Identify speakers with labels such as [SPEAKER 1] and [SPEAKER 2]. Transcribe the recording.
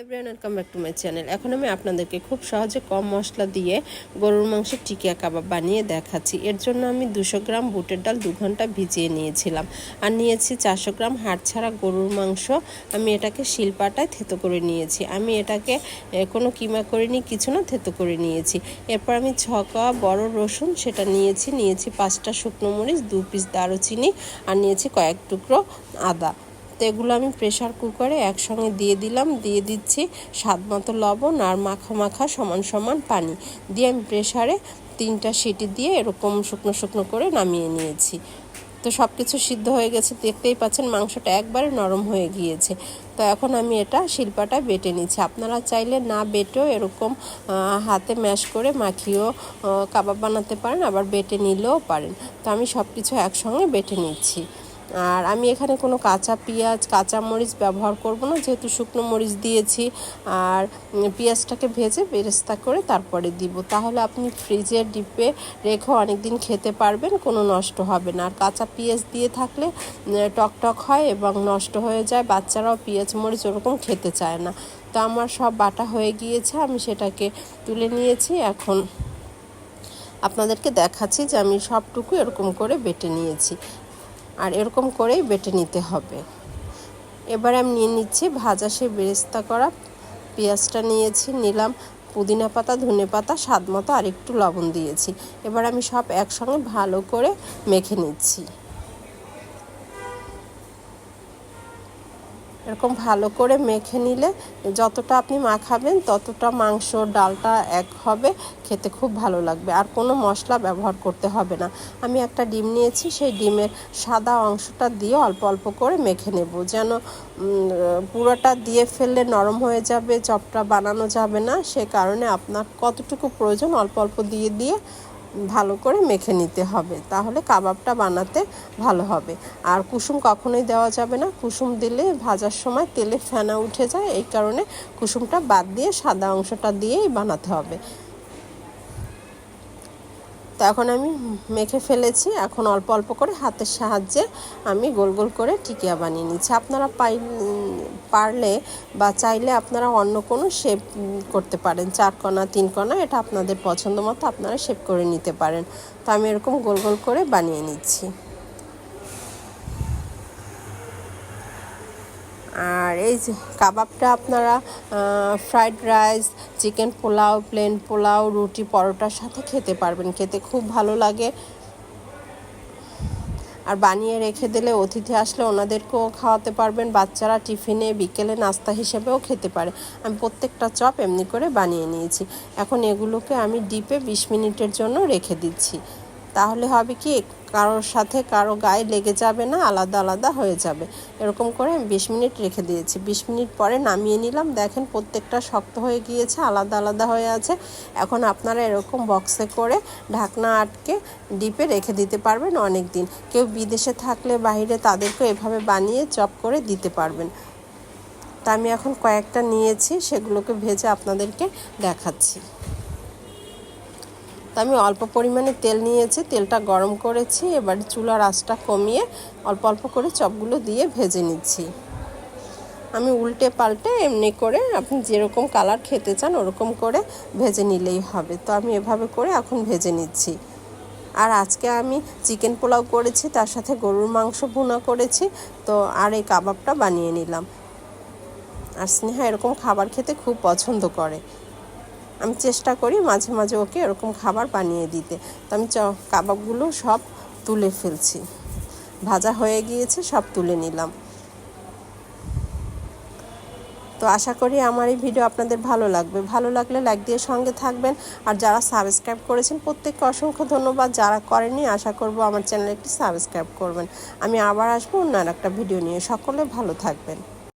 [SPEAKER 1] Everyone welcome back to my channel এখন আমি আপনাদেরকে খুব সহজে কম মশলা দিয়ে গরুর মাংসের টিকিয়া কাবাব বানিয়ে দেখাচ্ছি। এর জন্য আমি দুশো গ্রাম বুটের ডাল দু ঘণ্টা ভিজিয়ে নিয়েছিলাম। আর নিয়েছি চারশো গ্রাম হাড় ছাড়া গরুর মাংস। আমি এটাকে শিলপাটায় থেতো করে নিয়েছি। আমি এটাকে কোনো কিমা করিনি, কিছু না, থেতো করে নিয়েছি। এরপর আমি ছকা বড় রসুন সেটা নিয়েছি। নিয়েছি পাঁচটা শুকনো মরিচ, দু পিস দারুচিনি, আর নিয়েছি কয়েক টুকরো আদা। তো এগুলো আমি প্রেশার কুকারে একসঙ্গে দিয়ে দিলাম। দিয়ে দিচ্ছি স্বাদ মতো লবণ আর মাখা মাখা সমান সমান পানি। দিয়ে আমি প্রেশারে তিনটা সিটি দিয়ে এরকম শুকনো শুকনো করে নামিয়ে নিয়েছি। তো সব কিছু সিদ্ধ হয়ে গেছে। দেখতেই পাচ্ছেন মাংসটা একবারে নরম হয়ে গিয়েছে। তো এখন আমি এটা শিল্পাটা বেটে নিচ্ছি। আপনারা চাইলে না বেটেও এরকম হাতে ম্যাশ করে মাখিয়েও কাবাব বানাতে পারেন, আবার বেটে নিলেও পারেন। তো আমি সব কিছু একসঙ্গে বেটে নিচ্ছি। আর আমি এখানে কোনো কাঁচা পেঁয়াজ কাঁচা মরিচ ব্যবহার করব না যেহেতু শুকনো মরিচ দিয়েছি। আর পেঁয়াজটাকে ভেজে বেরেস্তা করে তারপরে দিব। তাহলে আপনি ফ্রিজে ডিপে রেখেও অনেক দিন খেতে পারবেন কোনো নষ্ট হবে না। আর কাঁচা পেঁয়াজ দিয়ে থাকলে উম, টক টক হয় এবং নষ্ট হয়ে যায়। বাচ্চারাও পেঁয়াজ মরিচ ওরকম খেতে চায় না। তো আমার সব বাটা হয়ে গিয়েছে আমি সেটাকে তুলে নিয়েছি। এখন আপনাদেরকে দেখাচ্ছি যে আমি সবটুকু এরকম করে বেটে নিয়েছি। আর এরকম করেই বেটে নিতে হবে। এবার আমি নিয়ে নিচ্ছি ভাজা সে বেরেস্তা করা পেঁয়াজটা নিয়েছি, নিলাম পুদিনা পাতা, ধনে পাতা, স্বাদ মতো আর একটু লবণ দিয়েছি। এবার আমি সব একসঙ্গে ভালো করে মেখে নিচ্ছি। এরকম ভালো করে মেখে নিলে যতটা আপনি মাখাবেন, ততটা মাংস, ডালটা এক হবে, খেতে খুব ভালো লাগবে। আর কোনো মশলা ব্যবহার করতে হবে না। আমি একটা ডিম নিয়েছি, সেই ডিমের সাদা অংশটা দিয়ে অল্প অল্প করে মেখে নেব যেন পুরোটা দিয়ে ফেললে নরম হয়ে যাবে, চপটা বানানো যাবে না। সে কারণে আপনার কতটুকু প্রয়োজন অল্প অল্প দিয়ে দিয়ে ভালো করে মেখে নিতে হবে। তাহলে কাবাবটা বানাতে ভালো হবে। আর কুসুম কখনোই দেওয়া যাবে না। কুসুম দিলে ভাজার সময় তেলে ফেনা উঠে যায়। এই কারণে কুসুমটা বাদ দিয়ে সাদা অংশটা দিয়েই বানাতে হবে। তো এখন আমি মেখে ফেলেছি। এখন অল্প অল্প করে হাতের সাহায্যে আমি গোল গোল করে টিকিয়া বানিয়ে নিচ্ছি। আপনারা পাই, পারলে বা চাইলে আপনারা অন্য কোনো শেপ করতে পারেন। চার কণা, তিন কণা, এটা আপনাদের পছন্দ মতো আপনারা শেপ করে নিতে পারেন। তো আমি এরকম গোল গোল করে বানিয়ে নিচ্ছি। আর এই যে কাবাবটা আপনারা fried rice chicken pulao plain pulao, রুটি, পরোটার সাথে খেতে পারবেন। খেতে খুব ভালো লাগে। আর বানিয়ে রেখে দিলে অতিথি আসলে ওনাদেরকেও খাওয়াতে পারবেন। বাচ্চারা টিফিনে, বিকেলে নাস্তা হিসেবেও খেতে পারে। আমি প্রত্যেকটা চপ এমনি করে বানিয়ে নিয়েছি। এখন এগুলোকে আমি ডিপে বিশ মিনিটের জন্য রেখে দিচ্ছি। তাহলে হবে কি কারোর সাথে কারও গায়ে লেগে যাবে না, আলাদা আলাদা হয়ে যাবে। এরকম করে আমি বিশ মিনিট রেখে দিয়েছি। বিশ মিনিট পরে নামিয়ে নিলাম। দেখেন প্রত্যেকটা শক্ত হয়ে গিয়েছে, আলাদা আলাদা হয়ে আছে। এখন আপনারা এরকম বক্সে করে ঢাকনা আটকে ডিপে রেখে দিতে পারবেন অনেক দিন কেউ বিদেশে থাকলে বাইরে তাদেরকে এভাবে বানিয়ে চপ করে দিতে পারবেন। তা আমি এখন কয়েকটা নিয়েছি, সেগুলোকে ভেজে আপনাদেরকে দেখাচ্ছি। আমি অল্প পরিমাণে তেল নিয়েছি, তেলটা গরম করেছি, এবার চুলার আঁচটা কমিয়ে অল্প অল্প করে চপগুলো দিয়ে ভেজে নিচ্ছি। আমি উল্টে পাল্টে এমনি করে আপনি যেরকম কালার খেতে চান ওরকম করে ভেজে নিলেই হবে। তো আমি এভাবে করে এখন ভেজে নিচ্ছি। আর আজকে আমি চিকেন পোলাও করেছি, তার সাথে গরুর মাংস ভুনা করেছি, তো আর এই কাবাবটা বানিয়ে নিলাম। আর স্নেহা এরকম খাবার খেতে খুব পছন্দ করে। আমি চেষ্টা করি মাঝে মাঝে ওকে এরকম খাবার বানিয়ে দিতে। তো আমি চ, কাবাবগুলো সব তুলে ফেলছি। ভাজা হয়ে গিয়েছে, সব তুলে নিলাম। তো আশা করি আমার এই ভিডিও আপনাদের ভালো লাগবে। ভালো লাগলে লাইক দিয়ে সঙ্গে থাকবেন। আর যারা সাবস্ক্রাইব করেছেন, প্রত্যেককে অসংখ্য ধন্যবাদ। যারা করেনি আশা করব আমার চ্যানেল একটি সাবস্ক্রাইব করবেন। আমি আবার আসব অন্য একটা ভিডিও নিয়ে। সকলে ভালো থাকবেন।